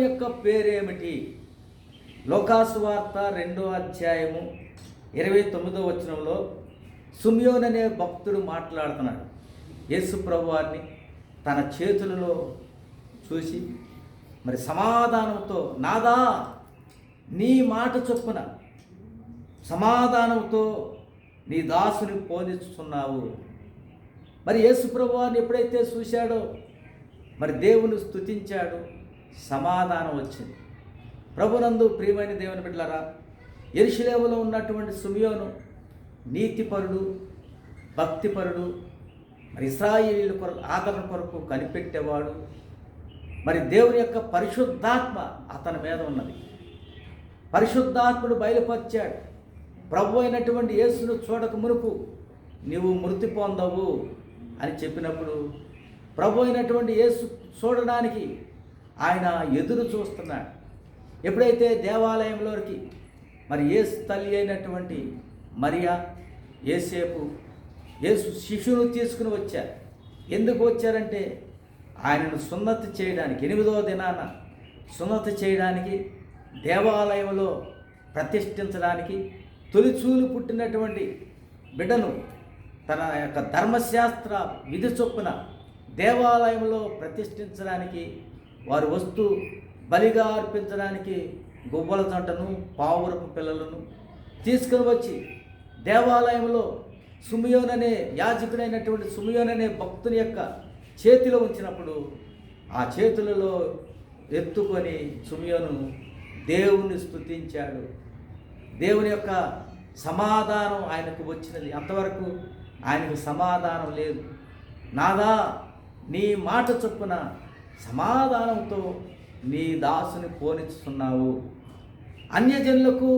దేవుని యొక్క పేరేమిటి? లోకాసు వార్త రెండో అధ్యాయము ఇరవై తొమ్మిదో వచనంలో సుమ్యోన్ అనే భక్తుడు మాట్లాడుతున్నాడు. యేసు ప్రభువారిని తన చేతులలో చూసి మరి సమాధానంతో నాదా నీ మాట చొప్పున సమాధానంతో నీ దాసుని పోనిస్తున్నావు మరి యేసు ప్రభు వారిని ఎప్పుడైతే చూశాడో మరి దేవుని స్తుతించాడు సమాధానం వచ్చింది. ప్రభునందు ప్రియమైన దేవుని బిడ్డలరా ఎరుషులేములో ఉన్నటువంటి సుమియోను నీతిపరుడు భక్తిపరుడు మరి ఇస్రాయిలీల కొరకు ఆదరణ కొరకు కనిపెట్టేవాడు మరి దేవుని యొక్క పరిశుద్ధాత్మ అతని మీద ఉన్నది. పరిశుద్ధాత్ముడు బయలుపరిచాడు. ప్రభు అయినటువంటి యేసును చూడక మునుపు నీవు మృతి పొందవు అని చెప్పినప్పుడు ప్రభు అయినటువంటి యేసు చూడడానికి ఆయన ఎదురు చూస్తున్నాడు. ఎప్పుడైతే దేవాలయంలోకి మరి ఏసు తల్లి అయినటువంటి మరియా ఏసేపు యేసు శిష్యును తీసుకుని వచ్చారు. ఎందుకు వచ్చారంటే ఆయనను సున్నతి చేయడానికి ఎనిమిదవ దినాన సున్నతి చేయడానికి దేవాలయంలో ప్రతిష్ఠించడానికి తొలిచూలు పుట్టినటువంటి బిడ్డను తన యొక్క ధర్మశాస్త్ర విధి చొప్పున దేవాలయంలో ప్రతిష్ఠించడానికి వారు వస్తూ బలిగా అర్పించడానికి గువ్వల జంటను పావురపు పిల్లలను తీసుకుని వచ్చి దేవాలయంలో సుమియోన్ అనే యాజకుడైనటువంటి సుమియోన్ అనే భక్తుని యొక్క చేతిలో ఉంచినప్పుడు ఆ చేతులలో ఎత్తుకొని సుమియోను దేవుని స్తుతించాడు. దేవుని యొక్క సమాధానం ఆయనకు వచ్చినది. అంతవరకు ఆయనకు సమాధానం లేదు. నాదా నీ మాట చొప్పున సమాధానంతో నీ దాసుని పోనిస్తున్నావు అన్యజనులకు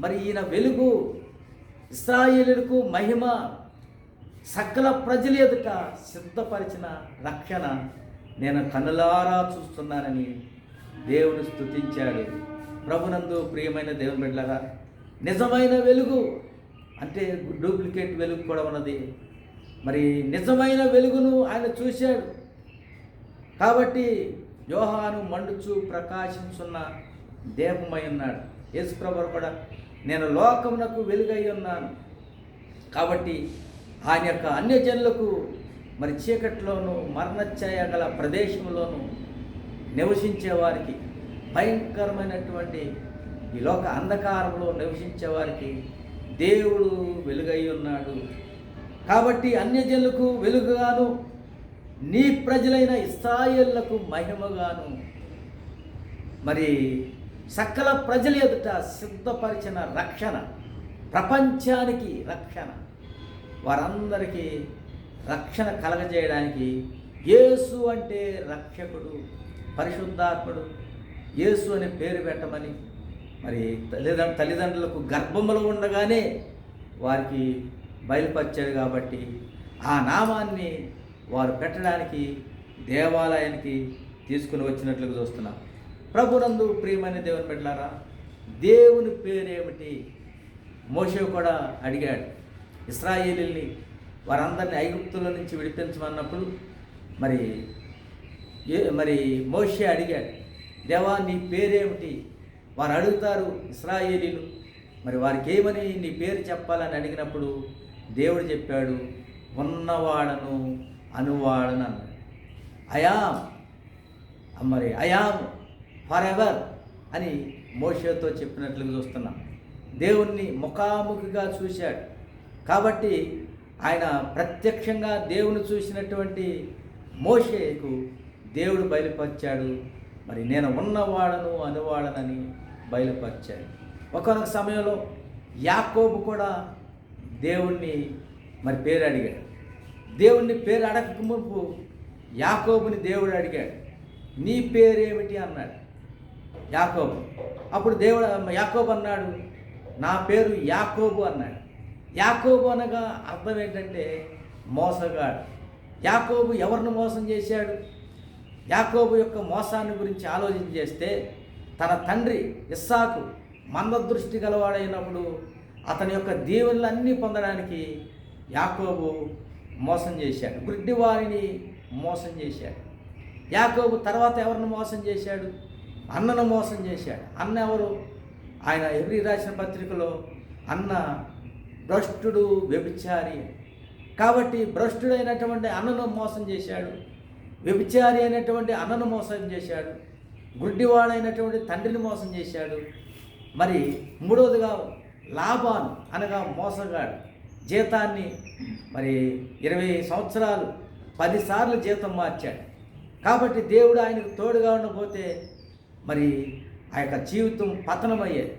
మరి ఈయన వెలుగు ఇస్రాయేలులకు మహిమ సకల ప్రజల ఎదుట సిద్ధపరిచిన రక్షణ నేను కనులారా చూస్తున్నానని దేవుడు స్తుతించాడు. ప్రభునందు ప్రియమైన దేవుని బిడ్డగా నిజమైన వెలుగు అంటే డూప్లికేట్ వెలుగు కూడా ఉన్నది. మరి నిజమైన వెలుగును ఆయన చూశాడు. కాబట్టి యోహాను మండుచు ప్రకాశించున్న దీపమై ఉన్నాడు. యేసుప్రభు కూడా నేను లోకమునకు వెలుగై ఉన్నాను. కాబట్టి ఆయన యొక్క అన్యజనులకు మరి చీకట్లోనూ మరణఛాయ గల ప్రదేశంలోనూ నివసించే వారికి భయంకరమైనటువంటి ఈ లోక అంధకారంలో నివసించే వారికి దేవుడు వెలుగై ఉన్నాడు. కాబట్టి అన్యజనులకు వెలుగుగాను నీ ప్రజలైన ఇస్రాయేళ్ళకు మహిమగాను. మరి సకల ప్రజల ఎదుట సిద్ధపరిచిన రక్షణ ప్రపంచానికి రక్షణ వారందరికీ రక్షణ కలగజేయడానికి యేసు అంటే రక్షకుడు పరిశుద్ధాత్ముడు. యేసు అనే పేరు పెట్టమని మరి తల్లిదండ్రుల తల్లిదండ్రులకు గర్భములో ఉండగానే వారికి బయలుపరిచాడు కాబట్టి ఆ నామాన్ని వారు పెట్టడానికి దేవాలయానికి తీసుకుని వచ్చినట్లుగా చూస్తున్నాం. ప్రభునందు ప్రియమైన దేవుని పెట్టారా దేవుని పేరేమిటి? మోషే కూడా అడిగాడు. ఇస్రాయేలీల్ని వారందరిని ఐగుప్తుల నుంచి విడిపించమన్నప్పుడు మరి ఏ మరి మోషే అడిగాడు దేవా నీ పేరేమిటి? వారు అడుగుతారు ఇస్రాయేలీలు. మరి వారికి ఏమని నీ పేరు చెప్పాలని అడిగినప్పుడు దేవుడు చెప్పాడు ఉన్నవాడను అనువాడని అన్నాడు అయామ్ మరి అయామ్ ఫర్ ఎవర్ అని మోషతో చెప్పినట్లుగా చూస్తున్నాం. దేవుణ్ణి ముఖాముఖిగా చూశాడు. కాబట్టి ఆయన ప్రత్యక్షంగా దేవుని చూసినటువంటి మోషేకు దేవుడు బయలుపరిచాడు. మరి నేను ఉన్నవాడను అనువాడనని బయలుపరిచాడు. ఒకనొక సమయంలో యాకోబు కూడా దేవుణ్ణి మరి పేరు అడిగాడు దేవుణ్ణి పేరు అడగక మునుపు యాకోబుని దేవుడు అడిగాడు నీ పేరేమిటి? అన్నాడు. యాకోబు అప్పుడు దేవుడు యాకోబు అన్నాడు నా పేరు యాకోబు అన్నాడు. యాకోబు అనగా అర్థం ఏంటంటే మోసగాడు. యాకోబు ఎవరిని మోసం చేశాడు? యాకోబు యొక్క మోసాన్ని గురించి ఆలోచన చేస్తే తన తండ్రి ఇస్సాకు మందదృష్టి గలవాడైనప్పుడు అతని యొక్క దీవెనలన్నీ పొందడానికి యాకోబు మోసం చేశాడు. గుడ్డి వారిని మోసం చేశాడు. యాకోబు తర్వాత ఎవరిని మోసం చేశాడు? అన్నను మోసం చేశాడు. అన్న ఎవరు? ఆయన ఎవరి రాసిన పత్రికలో అన్న భ్రష్టుడు వ్యభిచారి. కాబట్టి భ్రష్టుడైనటువంటి అన్నను మోసం చేశాడు. వ్యభిచారి అయినటువంటి అన్నను మోసం చేశాడు. గుడ్డివాడైనటువంటి తండ్రిని మోసం చేశాడు. మరి మూడవదిగా లాభాను అనగా మోసగాడు. జీతాన్ని మరి ఇరవై సంవత్సరాలు పదిసార్లు జీతం మార్చాడు. కాబట్టి దేవుడు ఆయనకు తోడుగా ఉండకపోతే మరి ఆ యొక్క జీవితం పతనమయ్యేది.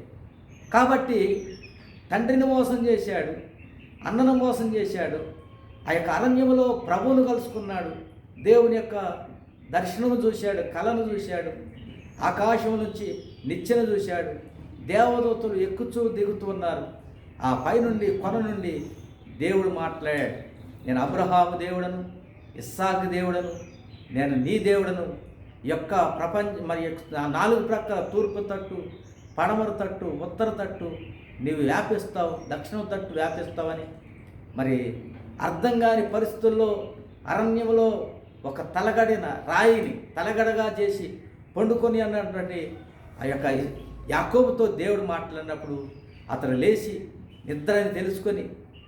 కాబట్టి తండ్రిని మోసం చేశాడు అన్నను మోసం చేశాడు ఆ యొక్క అరణ్యంలో ప్రభువును కలుసుకున్నాడు దేవుని యొక్క దర్శనము చూశాడు కళను చూశాడు ఆకాశం నుంచి నిచ్చెన చూశాడు దేవదూతలు ఎక్కుచూ దిగుతూ ఉన్నారు. ఆ పైనుండి కొన నుండి దేవుడు మాట్లాడాడు. నేను అబ్రహాము దేవుడను ఇస్సాకు దేవుడను నేను నీ దేవుడను యొక్క ప్రపంచ మరి నాలుగు ప్రక్కల తూర్పు తట్టు పడమర తట్టు ఉత్తర తట్టు నీవు వ్యాపిస్తావు దక్షిణ తట్టు వ్యాపిస్తావని. మరి అర్థం కాని పరిస్థితుల్లో అరణ్యంలో ఒక తలగడిన రాయిని తలగడగా చేసి పండుకొని అన్నటువంటి ఆ యొక్క యాకోబుతో దేవుడు మాట్లాడినప్పుడు అతను లేచి నిద్రని తెలుసుకొని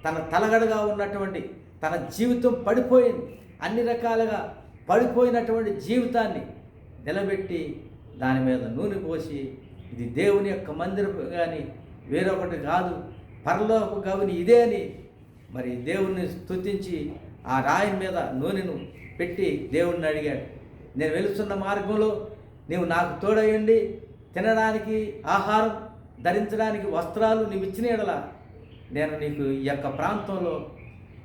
తన తలగడగా ఉన్నటువంటి తన జీవితం పడిపోయింది అన్ని రకాలుగా పడిపోయినటువంటి జీవితాన్ని నిలబెట్టి దాని మీద నూనె పోసి ఇది దేవుని యొక్క మందిరం కానీ వేరొకటి కాదు పరలోక గవిని ఇదే అని మరి దేవుణ్ణి స్తుతించి ఆ రాయి మీద నూనెను పెట్టి దేవుణ్ణి అడిగాడు. నేను వెలుస్తున్న మార్గంలో నీవు నాకు తోడయండి తినడానికి ఆహారం ధరించడానికి వస్త్రాలు నీవు ఇచ్చిన ఎడలా నేను నీకు ఈ యొక్క ప్రాంతంలో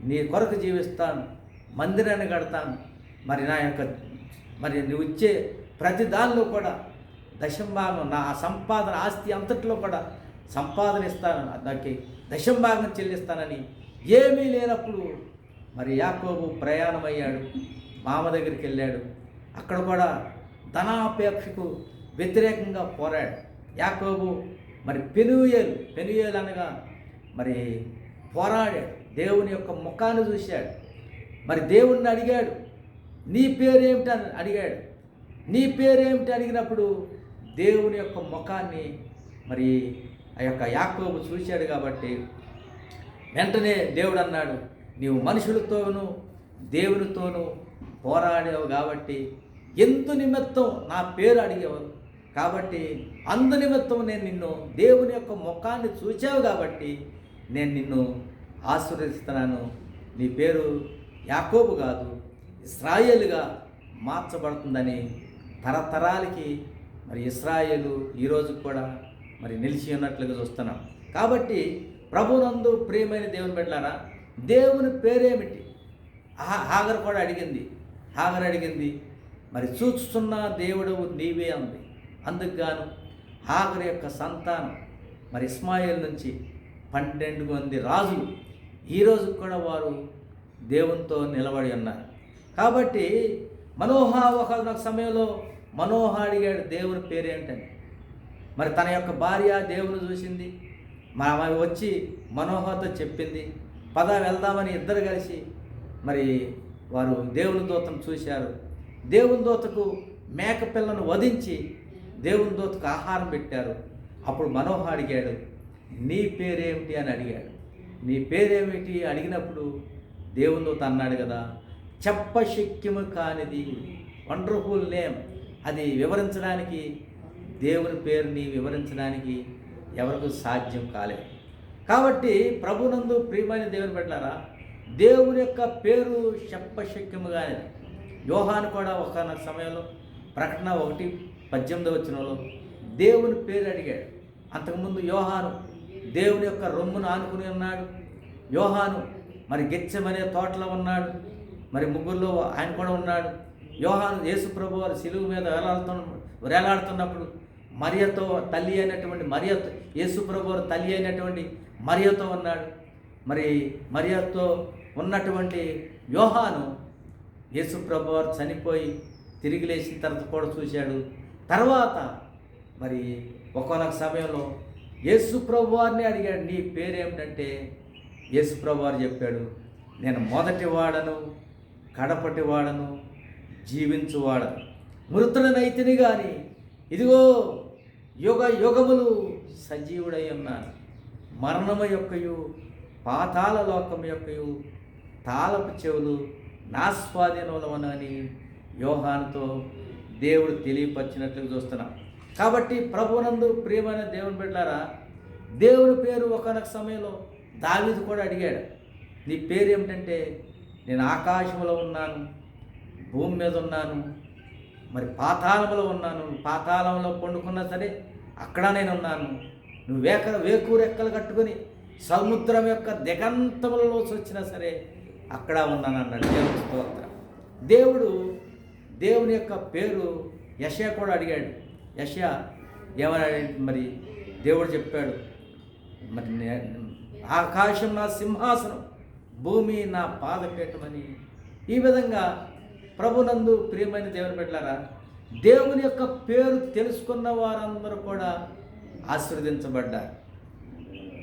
నీ కొరకు జీవిస్తాను మందిరాన్ని కడతాను. మరి నా యొక్క మరి నువ్వు ఇచ్చే ప్రతి దానిలో కూడా దశంభాగం నా సంపాదన ఆస్తి అంతట్లో కూడా సంపాదన ఇస్తాను. దానికి దశంభాగం చెల్లిస్తానని ఏమీ లేనప్పుడు మరి యాకోబు ప్రయాణమయ్యాడు మామ దగ్గరికి వెళ్ళాడు. అక్కడ కూడా ధనాపేక్షకు వ్యతిరేకంగా పోరాడు యాకోబు మరి పెనుయేలు పెనుయేలు అనగా మరి పోరాడాడు. దేవుని యొక్క ముఖాన్ని చూశాడు. మరి దేవుణ్ణి అడిగాడు నీ పేరేమిటని అడిగాడు. నీ పేరేమిటి? అడిగినప్పుడు దేవుని యొక్క ముఖాన్ని మరి ఆ యొక్క యాకోబు చూశాడు కాబట్టి వెంటనే దేవుడు అన్నాడు నీవు మనుషులతోనూ దేవునితోనూ పోరాడావు కాబట్టి ఎందు నిమిత్తం నా పేరు అడిగేవారు కాబట్టి అందు నిమిత్తం నేను నిన్ను దేవుని యొక్క ముఖాన్ని చూచావు కాబట్టి నేను నిన్ను ఆశీర్వదిస్తున్నాను. నీ పేరు యాకోబు కాదు ఇస్రాయేలుగా మార్చబడుతుందని తరతరాలకి మరి ఇస్రాయేలు ఈరోజు కూడా మరి నిలిచి ఉన్నట్లుగా చూస్తున్నాం. కాబట్టి ప్రభునందు ప్రియమైన దేవుని బిడ్డలారా దేవుని పేరేమిటి? హాగర్ కూడా అడిగింది. హాగర్ అడిగింది మరి చూస్తున్న దేవుడు నీవే అంది. అందుకు గాను హాగర్ యొక్క సంతానం మరి ఇస్మాయిల్ నుంచి పన్నెండు మంది రాజులు. ఈరోజు కూడా వారు దేవునితో నిలబడి ఉన్నారు. కాబట్టి మనోహ ఒక సమయంలో మనోహ అడిగాడు దేవుని పేరేంటని? మరి తన యొక్క భార్య దేవుని చూసింది. మా ఆమె వచ్చి మనోహతో చెప్పింది పద వెళ్దామని ఇద్దరు కలిసి మరి వారు దేవుని దూతను చూశారు. దేవుని దూతకు మేక పిల్లను వధించి దేవుని దూతకు ఆహారం పెట్టారు. అప్పుడు మనోహ అడిగాడు నీ పేరేమిటి అని అడిగాడు. నీ పేరేమిటి అడిగినప్పుడు దేవుని తన్నాడు అన్నాడు కదా చెప్పశక్యము కానిది వండర్ఫుల్ నేమ్ అది వివరించడానికి దేవుని పేరుని వివరించడానికి ఎవరికి సాధ్యం కాలేదు. కాబట్టి ప్రభునందు ప్రియమైన దేవుని పెట్టారా దేవుని యొక్క పేరు చెప్పశక్యముగానే యోహాను కూడా ఒక సమయంలో ప్రకటన ఒకటి పద్దెనిమిది వచ్చినలో దేవుని పేరు అడిగాడు. అంతకుముందు యోహాను దేవుని యొక్క రొమ్మును ఆనుకుని ఉన్నాడు. యోహాను మరి గెచ్చమనే తోటలో ఉన్నాడు. మరి ముగ్గురులో ఆయన కూడా ఉన్నాడు. యోహాను యేసుప్రభు వారి సిలువు మీద వేలాడుతున్న వేలాడుతున్నప్పుడు మరియతో తల్లి అయినటువంటి మరియ యేసుప్రభు వారు తల్లి అయినటువంటి మరియతో ఉన్నాడు. మరి మరియతో ఉన్నటువంటి యోహాను యేసుప్రభు వారు చనిపోయి తిరిగి లేచిన తర్వాత కూడా చూశాడు. తర్వాత మరి ఒకనొక సమయంలో యేసు ప్రభు వారిని అడిగాడు నీ పేరేమిటంటే? యేసు ప్రభు వారు చెప్పాడు నేను మొదటి వాడను కడపటి వాడను జీవించువాడను. మృతుడనైతిని కానీ ఇదిగో యుగ యుగములు సజీవుడై ఉన్నాను. మరణము యొక్కయు పాతాల లోకం యొక్కయు తాళపు చెవులు నా స్వాధీనంలోనని యోహానుతో దేవుడు తెలియపరిచినట్లు చూస్తున్నాం. కాబట్టి ప్రభునందు ప్రియమైన దేవుని బిడ్డారా దేవుని పేరు ఒకనొక సమయంలో దావీదు కూడా అడిగాడు నీ పేరు ఏమిటంటే నేను ఆకాశంలో ఉన్నాను భూమి మీద ఉన్నాను మరి పాతాళంలో ఉన్నాను పాతాళంలో పండుకున్నా సరే అక్కడ నేను ఉన్నాను. నువ్వు వేక వేకూరెక్కలు కట్టుకొని సముద్రం యొక్క దిగంతములలోసి వచ్చినా సరే అక్కడ ఉన్నాను అన్నాడు దేవుని స్తోత్రం. దేవుడు దేవుని యొక్క పేరు యశ కూడా అడిగాడు యశ ఏమన్నాడు మరి దేవుడు చెప్పాడు. మరి ఆకాశం నా సింహాసనం భూమి నా పాదపీఠమని. ఈ విధంగా ప్రభునందు ప్రియమైన దేవుని పెట్టారా దేవుని యొక్క పేరు తెలుసుకున్న వారందరూ కూడా ఆశీర్వదించబడ్డారు.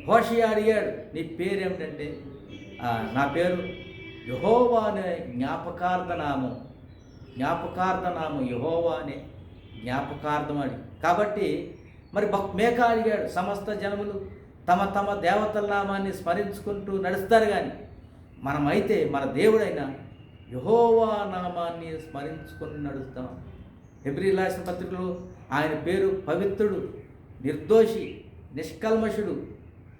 హోషియా అడిగాడు నీ పేరు ఏమిటంటే నా పేరు యహోవా అనే జ్ఞాపకార్థ నామం. జ్ఞాపకార్థ నామం యహోవా అనే జ్ఞాపకార్థం అని కాబట్టి మరి మేక అడిగాడు సమస్త జనములు తమ తమ దేవతల నామాన్ని స్మరించుకుంటూ నడుస్తారు కానీ మనమైతే మన దేవుడైన యహోవా నామాన్ని స్మరించుకుని నడుస్తాం. హెబ్రి రాసిన పత్రికలో ఆయన పేరు పవిత్రుడు నిర్దోషి నిష్కల్మషుడు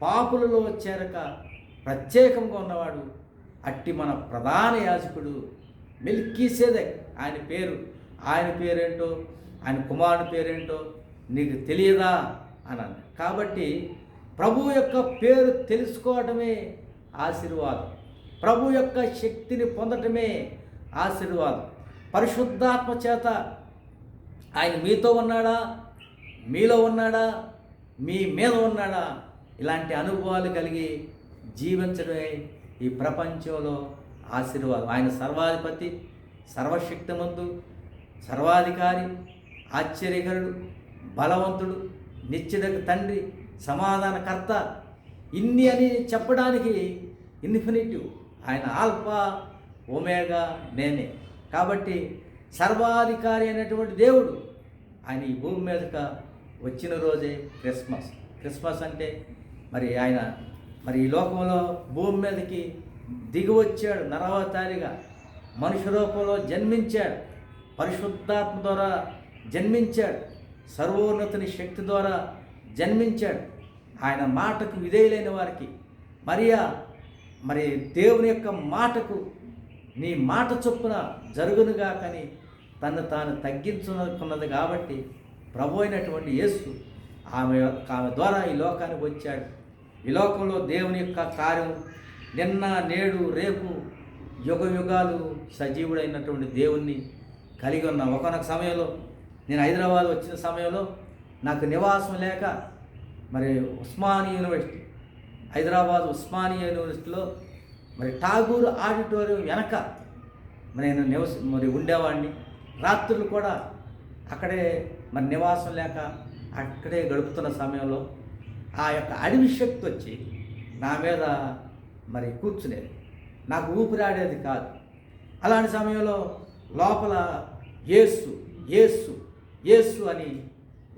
పాపులలో చేరక ప్రత్యేకంగా ఉన్నవాడు అట్టి మన ప్రధాన యాజకుడు మిల్కీసేదక్. ఆయన పేరు ఆయన పేరేంటో ఆయన కుమారుని పేరేంటో నీకు తెలియదా? అన్నాను కాబట్టి ప్రభు యొక్క పేరు తెలుసుకోవటమే ఆశీర్వాదం. ప్రభు యొక్క శక్తిని పొందటమే ఆశీర్వాదం. పరిశుద్ధాత్మ చేత ఆయన మీతో ఉన్నాడా? మీలో ఉన్నాడా? మీ మీద ఉన్నాడా? ఇలాంటి అనుభవాలు కలిగి జీవించడమే ఈ ప్రపంచంలో ఆశీర్వాదం. ఆయన సర్వాధిపతి సర్వశక్తిమంతు సర్వాధికారి ఆశ్చర్యకరుడు బలవంతుడు నిత్యుడకు తండ్రి సమాధానకర్త. ఇన్ని అని చెప్పడానికి ఇన్ఫినిటివ్. ఆయన ఆల్ఫా ఒమేగా నేనే. కాబట్టి సర్వాధికారి అయినటువంటి దేవుడు ఆయన ఈ భూమి మీదక వచ్చిన రోజే క్రిస్మస్. క్రిస్మస్ అంటే మరి ఆయన మరి ఈ లోకంలో భూమి మీదకి దిగి వచ్చాడు నరవతారిగా మనుషు రూపంలో జన్మించాడు. పరిశుద్ధాత్మ ద్వారా జన్మించాడు. సర్వోన్నతుని శక్తి ద్వారా జన్మించాడు. ఆయన మాటకు విధేయులైన వారికి మరియా మరి దేవుని యొక్క మాటకు నీ మాట చొప్పున జరుగునుగా కానీ తను తాను తగ్గించుకున్నది కాబట్టి ప్రభు అయినటువంటి యేసు ఆమె ఆమె ద్వారా ఈ లోకానికి వచ్చాడు. ఈ లోకంలో దేవుని యొక్క కార్యం నిన్న నేడు రేపు యుగ యుగాలు సజీవుడైనటువంటి దేవుణ్ణి కలిగి ఉన్న ఒకనొక సమయంలో నేను హైదరాబాద్ వచ్చిన సమయంలో నాకు నివాసం లేక మరి ఉస్మానియా యూనివర్సిటీ హైదరాబాద్ ఉస్మానియా యూనివర్సిటీలో మరి ఠాగూర్ ఆడిటోరియం వెనక మరి నేను నివస మరి ఉండేవాడిని. రాత్రులు కూడా అక్కడే మరి నివాసం లేక అక్కడే గడుపుతున్న సమయంలో ఆ యొక్క అడవి శక్తి వచ్చి నా మీద మరి కూర్చునేది. నాకు ఊపిరాడేది కాదు. అలాంటి సమయంలో లోపల యేసు యేసు యేసు అని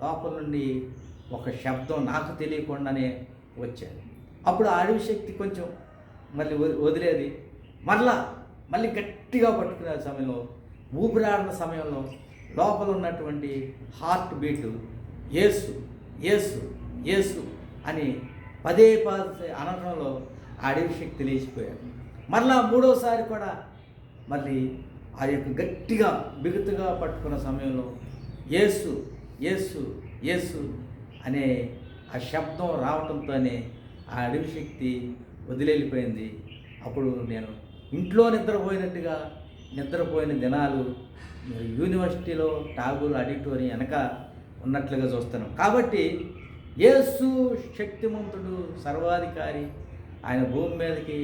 లోపల నుండి ఒక శబ్దం నాకు తెలియకుండానే వచ్చేది అప్పుడు అడవి శక్తి కొంచెం మళ్ళీ వది- వదిలేది. మరలా మళ్ళీ గట్టిగా పట్టుకునే సమయంలో ఊపిరాడిన సమయంలో లోపల ఉన్నటువంటి హార్ట్ బీట్ యేసు యేసు యేసు అని పదే పదే అనడంలో అడవి శక్తి లేచిపోయాడు. మరలా మూడోసారి కూడా మళ్ళీ ఆ యొక్క గట్టిగా బిగుతుగా పట్టుకున్న సమయంలో యేసు యేసు యేసు అనే ఆ శబ్దం రావడంతోనే ఆ అడవి శక్తి వదిలేళ్ళిపోయింది అప్పుడు నేను ఇంట్లో నిద్రపోయినట్టుగా నిద్రపోయిన దినాలు యూనివర్సిటీలో ఠాగూర్ ఆడిటోరియం వెనక ఉన్నట్లుగా చూస్తున్నాం కాబట్టి యేసు శక్తిమంతుడు సర్వాధికారి ఆయన భూమి మీదకి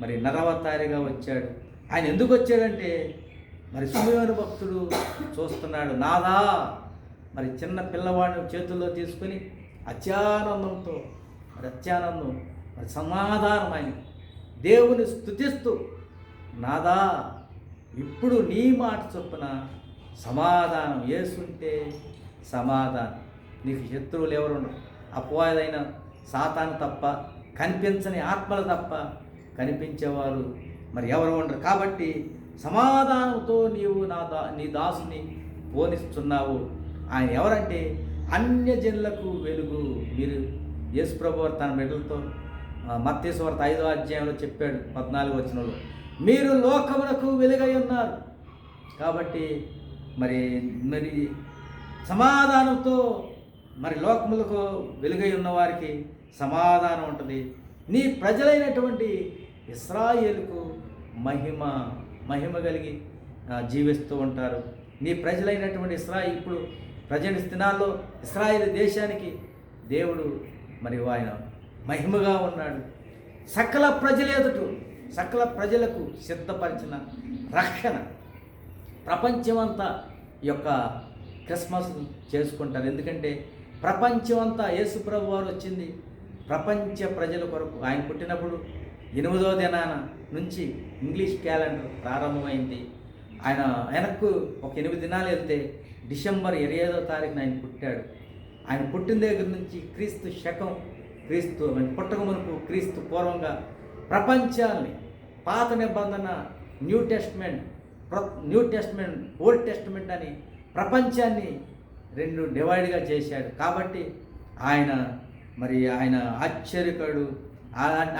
మరి నరవతారిగా వచ్చాడు. ఆయన ఎందుకు వచ్చాడంటే మరి సుమయోని భక్తుడు చూస్తున్నాడు నాదా మరి చిన్న పిల్లవాడిని చేతుల్లో తీసుకొని అత్యానందంతో మరి అత్యానందం మరి సమాధానం ఆయన దేవుని స్థుతిస్తూ నాదా ఇప్పుడు నీ మాట చొప్పున సమాధానం ఏసుంటే సమాధానం. నీకు శత్రువులు ఎవరున్నారు అపవాదైన సాతాను తప్ప కనిపించని ఆత్మలు తప్ప కనిపించేవారు మరి ఎవరు ఉండరు. కాబట్టి సమాధానంతో నీవు నా దా నీ దాసుని పోనిస్తున్నావు. ఆయన ఎవరంటే అన్యజనులకు వెలుగు. మీరు యేసుప్రభు వారు తన బిడ్డలతో మత్తేశ్వరత ఐదో అధ్యాయంలో చెప్పాడు పద్నాలుగు వచనంలో. మీరు లోకమునకు వెలుగై ఉన్నారు. కాబట్టి మరి మరి సమాధానంతో మరి లోకములకు వెలుగై ఉన్న వారికి సమాధానం ఉంటుంది. నీ ప్రజలైనటువంటి ఇస్రాయేల్కు మహిమ మహిమ కలిగి జీవిస్తూ ఉంటారు. నీ ప్రజలైనటువంటి ఇస్రాయి ఇప్పుడు ప్రజల దినాల్లో ఇస్రాయిల్ దేశానికి దేవుడు మరి ఆయన మహిమగా ఉన్నాడు. సకల ప్రజల ఎదుట సకల ప్రజలకు సిద్ధపరిచిన రక్షణ ప్రపంచమంతా యొక్క క్రిస్మస్ చేసుకుంటారు. ఎందుకంటే ప్రపంచమంతా యేసుప్రభు వారు వచ్చింది. ప్రపంచ ప్రజల కొరకు ఆయన పుట్టినప్పుడు ఎనిమిదో దినాన నుంచి ఇంగ్లీష్ క్యాలెండర్ ప్రారంభమైంది. ఆయన వెనక్కు ఒక ఎనిమిది దినాలు వెళ్తే డిసెంబర్ ఇరవై ఐదో తారీఖున ఆయన పుట్టాడు. ఆయన పుట్టిన దగ్గర నుంచి క్రీస్తు శకం క్రీస్తు ఆయన పుట్టక మునుపు క్రీస్తు పూర్వంగా ప్రపంచాన్ని పాత నిబంధన new testament new testament old testament అని ప్రపంచాన్ని రెండు డివైడ్గా చేశాడు. కాబట్టి ఆయన మరి ఆయన ఆశ్చర్యకడు.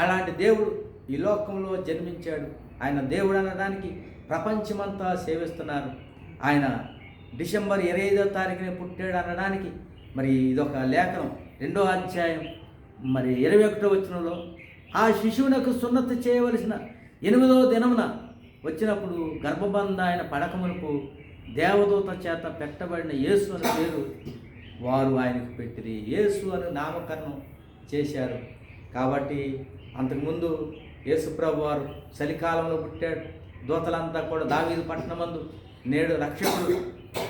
అలాంటి దేవుడు ఈ లోకంలో జన్మించాడు. ఆయన దేవుడు అనడానికి ప్రపంచమంతా సేవిస్తున్నారు. ఆయన డిసెంబర్ ఇరవై ఐదో తారీఖున పుట్టాడు అనడానికి మరి ఇదొక లేఖనం. రెండో అధ్యాయం. మరి ఇరవై ఒకటో వచనంలో ఆ శిశువునకు సున్నతి చేయవలసిన ఎనిమిదో దినమున వచ్చినప్పుడు గర్భబంధ ఆయన పడకమునకు దేవదూత చేత పెట్టబడిన యేసు అని పేరు వారు ఆయనకు పెట్టిరి. యేసు అని నామకరణం చేశారు. కాబట్టి అంతకుముందు యేసుప్రభు వారు చలికాలంలో పుట్టాడు. దూతలంతా కూడా దావీదు పట్టణమందు. నేడు రక్షకుడు.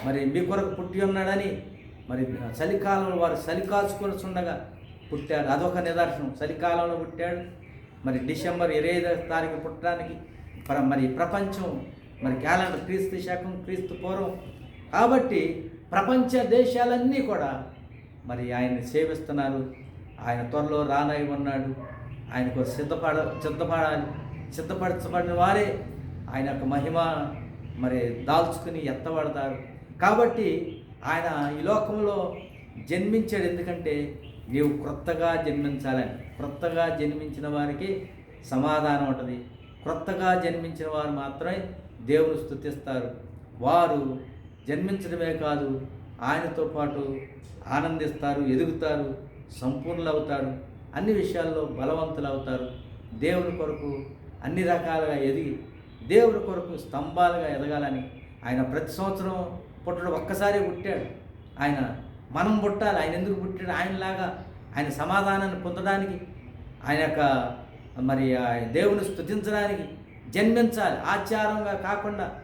మరి మీ కొరకు పుట్టి ఉన్నాడని మరి చలికాలంలో వారు చలి కాచుకొని ఉండగా పుట్టాడు. అదొక నిదర్శనం. చలికాలంలో పుట్టాడు. మరి డిసెంబర్ ఇరవై ఐదో తారీఖు పుట్టడానికి మరి ప్రపంచం మరి క్యాలెండర్ క్రీస్తు శాఖం క్రీస్తు పూర్వం. కాబట్టి ప్రపంచ దేశాలన్నీ కూడా మరి ఆయన్ని సేవిస్తున్నారు. ఆయన త్వరలో రానై ఉన్నాడు. ఆయనకు సిద్ధపడ సిద్ధపడాలి సిద్ధపరచబడిన వారే ఆయన యొక్క మహిమ మరి దాల్చుకుని ఎత్తబడతారు. కాబట్టి ఆయన ఈ లోకంలో జన్మించాడు ఎందుకంటే నీవు క్రొత్తగా జన్మించాలని. క్రొత్తగా జన్మించిన వారికి సమాధానం ఉంటుంది. క్రొత్తగా జన్మించిన వారు మాత్రమే దేవుని స్తుతిస్తారు. వారు జన్మించడమే కాదు ఆయనతో పాటు ఆనందిస్తారు ఎదుగుతారు సంపూర్ణులు అవుతారు అన్ని విషయాల్లో బలవంతులు అవుతారు దేవుని కొరకు అన్ని రకాలుగా ఎదిగి దేవుని కొరకు స్తంభాలుగా ఎదగాలని ఆయన ప్రతి సంవత్సరం పుట్టడు. ఒక్కసారి పుట్టాడు. ఆయన మనం పుట్టాలి. ఆయన ఎందుకు పుట్టాడు? ఆయనలాగా ఆయన సమాధానాన్ని పొందడానికి ఆయన యొక్క మరి దేవుని స్తుతించడానికి జన్మించాలి. ఆచారంగా కాకుండా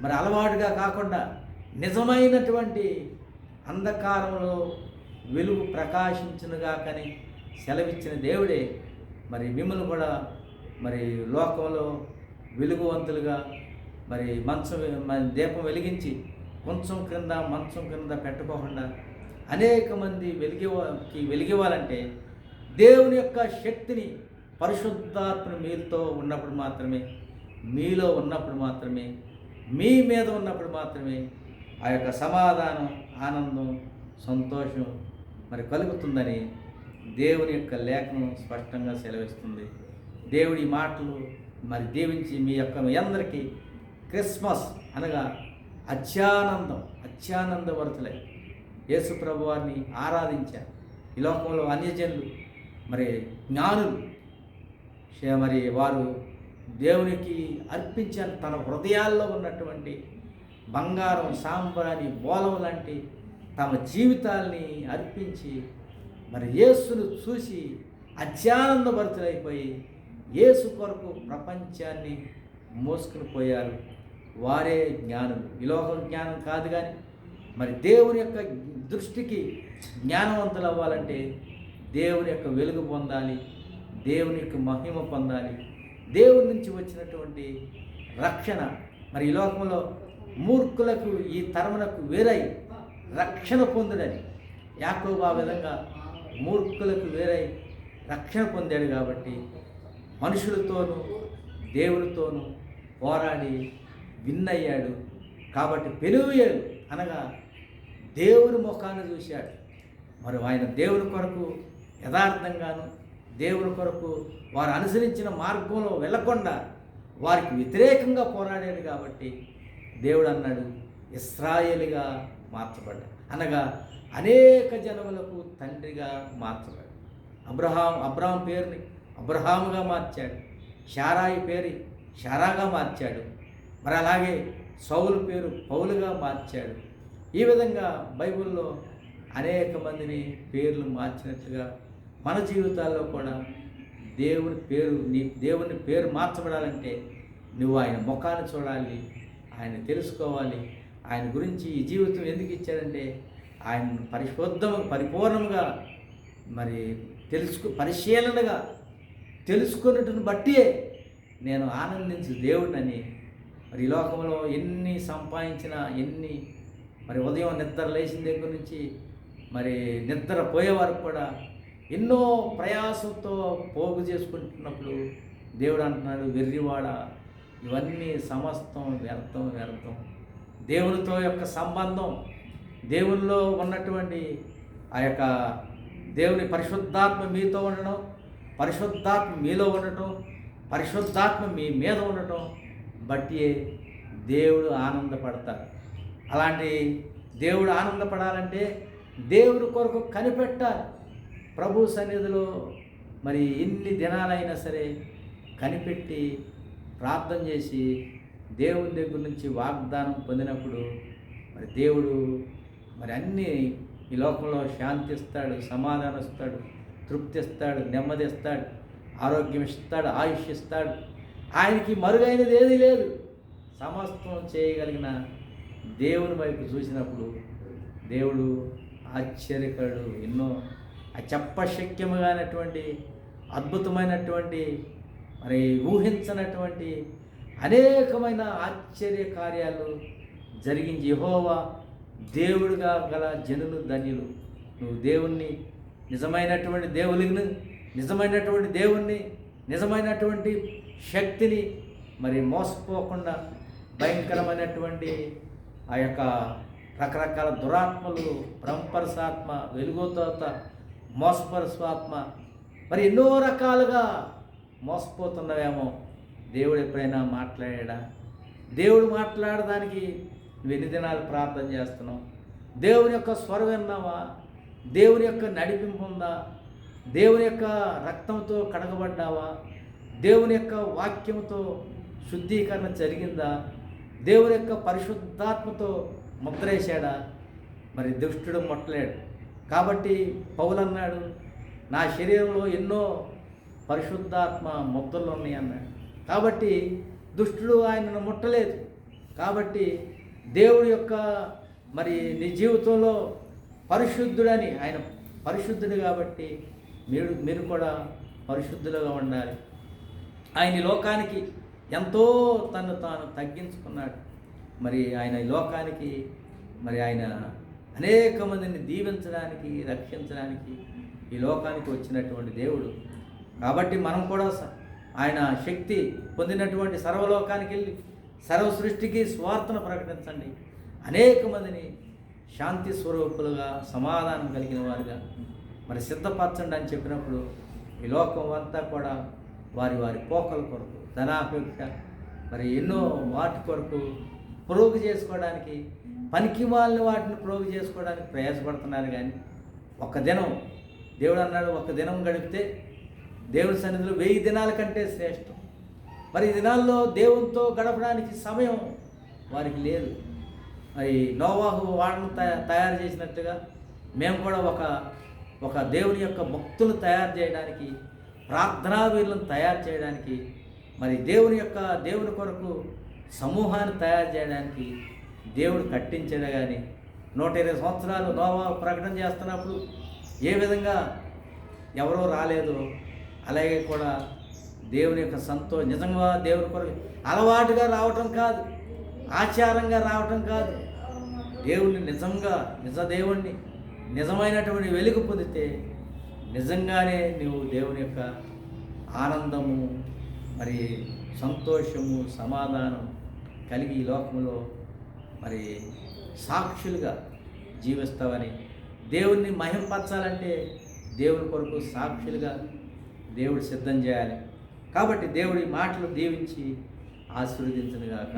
మరి అలవాటుగా కాకుండా నిజమైనటువంటి అంధకారంలో వెలుగు ప్రకాశించునుగాకని సెలవిచ్చిన దేవుడే మరి మిమ్మల్ని కూడా మరి లోకంలో వెలుగువంతులుగా మరి మంచం మరి దీపం వెలిగించి కొంచెం క్రింద మంచం క్రింద పెట్టుకోకుండా అనేక మంది వెలిగికి వెలిగివ్వాలంటే దేవుని యొక్క శక్తిని పరిశుద్ధాత్మ మీతో ఉన్నప్పుడు మాత్రమే మీలో ఉన్నప్పుడు మాత్రమే మీ మీద ఉన్నప్పుడు మాత్రమే ఆ యొక్క సమాధానం ఆనందం సంతోషం మరి కలుగుతుందని దేవుని యొక్క లేఖనం స్పష్టంగా సెలవిస్తుంది. దేవుడి మాటలు మరి దీవించి మీ యొక్క మీ అందరికీ క్రిస్మస్ అనగా అత్యానందం అత్యానందవర్తులై యేసు ప్రభువారిని ఆరాధించారు. ఈ లోకంలో అన్యజనులు మరి జ్ఞానులు. మరి వారు దేవునికి అర్పించిన తన హృదయాల్లో ఉన్నటువంటి బంగారం సాంబ్రాణి బోలం లాంటి తమ జీవితాల్ని అర్పించి మరి యేసును చూసి అత్యానందభరితులైపోయి యేసు కొరకు ప్రపంచాన్ని మోసుకుని పోయారు. వారే జ్ఞానులు. ఈ జ్ఞానం కాదు కానీ మరి దేవుని యొక్క దృష్టికి జ్ఞానవంతులు అవ్వాలంటే దేవుని యొక్క వెలుగు పొందాలి దేవుని యొక్క మహిమ పొందాలి. దేవుని నుంచి వచ్చినటువంటి రక్షణ మరి ఈ లోకంలో మూర్ఖులకు ఈ తరమునకు వేరై రక్షణ పొందుడని యాకోబా ఆ విధంగా మూర్ఖులకు వేరై రక్షణ పొందాడు కాబట్టి మనుషులతోనూ దేవులతోనూ పోరాడి విన్నయ్యాడు. కాబట్టి పెనుగుయాడు అనగా దేవుని ముఖాన్ని చూశాడు. మరి ఆయన దేవుని కొరకు యథార్థంగాను దేవుని కొరకు వారు అనుసరించిన మార్గంలో వెళ్ళకుండా వారికి వ్యతిరేకంగా పోరాడాడు కాబట్టి దేవుడు అన్నాడు ఇస్రాయేలుగా మార్చబడ్డాడు. అనగా అనేక జనములకు తండ్రిగా మార్చలేదు అబ్రహాం అబ్రహాం పేరుని అబ్రహాముగా మార్చాడు. షారాయి పేరు షారాగా మార్చాడు. మరి అలాగే సౌలు పేరు పౌలుగా మార్చాడు. ఈ విధంగా బైబిల్లో అనేక మందిని పేర్లు మార్చినట్లుగా మన జీవితాల్లో కూడా దేవుని పేరు నీ దేవుని పేరు మార్చబడాలంటే నువ్వు ఆయన ముఖాన్ని చూడాలి ఆయన తెలుసుకోవాలి ఆయన గురించి ఈ జీవితం ఎందుకు ఇచ్చాడంటే ఆయన పరిశుద్ధము పరిపూర్ణంగా మరి తెలుసుకు పరిశీలనగా తెలుసుకున్నట్టును బట్టే నేను ఆనందించు దేవుడిని మరి ఈ లోకంలో ఎన్ని సంపాదించినా ఎన్ని మరి ఉదయం నిద్ర లేచిన దగ్గర నుంచి మరి నిద్ర పోయే వరకు కూడా ఎన్నో ప్రయాసంతో పోగు చేసుకుంటున్నప్పుడు దేవుడు అంటున్నాడు వెర్రివాడ ఇవన్నీ సమస్తం వ్యర్థం వ్యర్థం. దేవునితో యొక్క సంబంధం దేవుల్లో ఉన్నటువంటి ఆ యొక్క దేవుని పరిశుద్ధాత్మ మీతో ఉండడం పరిశుద్ధాత్మ మీలో ఉండటం పరిశుద్ధాత్మ మీ మీద ఉండటం బట్టి దేవుడు ఆనందపడతారు అలాంటి దేవుడు ఆనందపడాలంటే దేవుడి కొరకు కనిపెట్టాలి. ప్రభు సన్నిధిలో మరి ఎన్ని దినాలైనా సరే కనిపెట్టి ప్రార్థన చేసి దేవుని దగ్గర నుంచి వాగ్దానం పొందినప్పుడు మరి దేవుడు మరి అన్నీ ఈ లోకంలో శాంతి ఇస్తాడు సమాధానం ఇస్తాడు తృప్తి ఇస్తాడు నెమ్మది ఇస్తాడు ఆరోగ్యం ఇస్తాడు ఆయుష్ ఇస్తాడు ఆయనకి మరుగైనది ఏదీ లేదు. సమస్తం చేయగలిగిన దేవుని వైపు చూసినప్పుడు దేవుడు ఆశ్చర్యకరుడు ఎన్నో. చెప్పశక్యముగానటువంటి అద్భుతమైనటువంటి మరి ఊహించనటువంటి అనేకమైన ఆశ్చర్య కార్యాలు జరిగించి యహోవా దేవుడుగా గల జనులు ధన్యులు. నువ్వు దేవుణ్ణి నిజమైనటువంటి దేవుని నిజమైనటువంటి దేవుణ్ణి నిజమైనటువంటి శక్తిని మరి మోసపోకుండా భయంకరమైనటువంటి ఆ యొక్క రకరకాల దురాత్మలు బ్రహ్మపరసాత్మ వెలుగుతోత మోసపరస్వాత్మ మరి ఎన్నో రకాలుగా మోసపోతున్నవేమో దేవుడు ఎప్పుడైనా మాట్లాడా? దేవుడు మాట్లాడడానికి ఎన్ని దినాలు ప్రార్థన చేస్తున్నాం దేవుని యొక్క స్వరం విన్నావా? దేవుని యొక్క నడిపింపు ఉందా దేవుని యొక్క రక్తంతో కడగబడ్డావా? దేవుని యొక్క వాక్యంతో శుద్ధీకరణ జరిగిందా? దేవుని యొక్క పరిశుద్ధాత్మతో ముద్రేశాడా? మరి దుష్టుడు ముట్టలేడు. కాబట్టి పౌలు అన్నాడు నా శరీరంలో ఎన్నో పరిశుద్ధాత్మ ముద్రలు ఉన్నాయి అన్నాడు కాబట్టి దుష్టుడు ఆయనను ముట్టలేదు. కాబట్టి దేవుడి యొక్క మరి నీ జీవితంలో పరిశుద్ధుడని ఆయన పరిశుద్ధుడు కాబట్టి మీరు మీరు కూడా పరిశుద్ధులుగా ఉండాలి. ఆయన లోకానికి ఎంతో తను తాను తగ్గించుకున్నాడు. మరి ఆయన ఈ లోకానికి మరి ఆయన అనేక మందిని దీవించడానికి రక్షించడానికి ఈ లోకానికి వచ్చినటువంటి దేవుడు. కాబట్టి మనం కూడా ఆయన శక్తి పొందినటువంటి సర్వలోకానికి వెళ్ళి సర్వ సృష్టికి స్వార్థను ప్రకటించండి. అనేక మందిని శాంతి స్వరూపులుగా సమాధానం కలిగిన వారుగా మరి సిద్ధపరచండి అని చెప్పినప్పుడు ఈ లోకం అంతా కూడా వారి వారి పోకల కొరకు ధనాపేక్ష మరి ఎన్నో వాటి కొరకు ప్రోగు చేసుకోవడానికి పనికి వాళ్ళని వాటిని ప్రోగు చేసుకోవడానికి ప్రయాసపడుతున్నారు కానీ ఒక్క దినం దేవుడు అన్నాడు ఒక దినం గడిపితే దేవుడి సన్నిధిలో వెయ్యి దినాల కంటే శ్రేష్టం. మరి దినాల్లో దేవునితో గడపడానికి సమయం వారికి లేదు. మరి నోవాహు వాడను తయారు చేసినట్టుగా మేము కూడా ఒక ఒక దేవుని యొక్క భక్తులు తయారు చేయడానికి ప్రార్థనా వీరులను తయారు చేయడానికి మరి దేవుని యొక్క దేవుని కొరకు సమూహాన్ని తయారు చేయడానికి దేవుడు కట్టించాడు కానీ నూట ఇరవై సంవత్సరాలు నోవా ప్రకటన చేస్తున్నప్పుడు ఏ విధంగా ఎవరో రాలేదు అలాగే కూడా దేవుని యొక్క సంతో నిజంగా దేవుని కొరకు అలవాటుగా రావటం కాదు. ఆచారంగా రావటం కాదు. దేవుణ్ణి నిజంగా నిజ దేవుణ్ణి నిజమైనటువంటి వెలుగు పొందితే నిజంగానే నువ్వు దేవుని యొక్క ఆనందము మరి సంతోషము సమాధానం కలిగి ఈ లోకంలో మరి సాక్షులుగా జీవిస్తావని దేవుణ్ణి మహింపరచాలంటే దేవుని కొరకు సాక్షులుగా దేవుడు సిద్ధం చేయాలి. కాబట్టి దేవుడి మాటలు దీవించి ఆశీర్వదించను గాక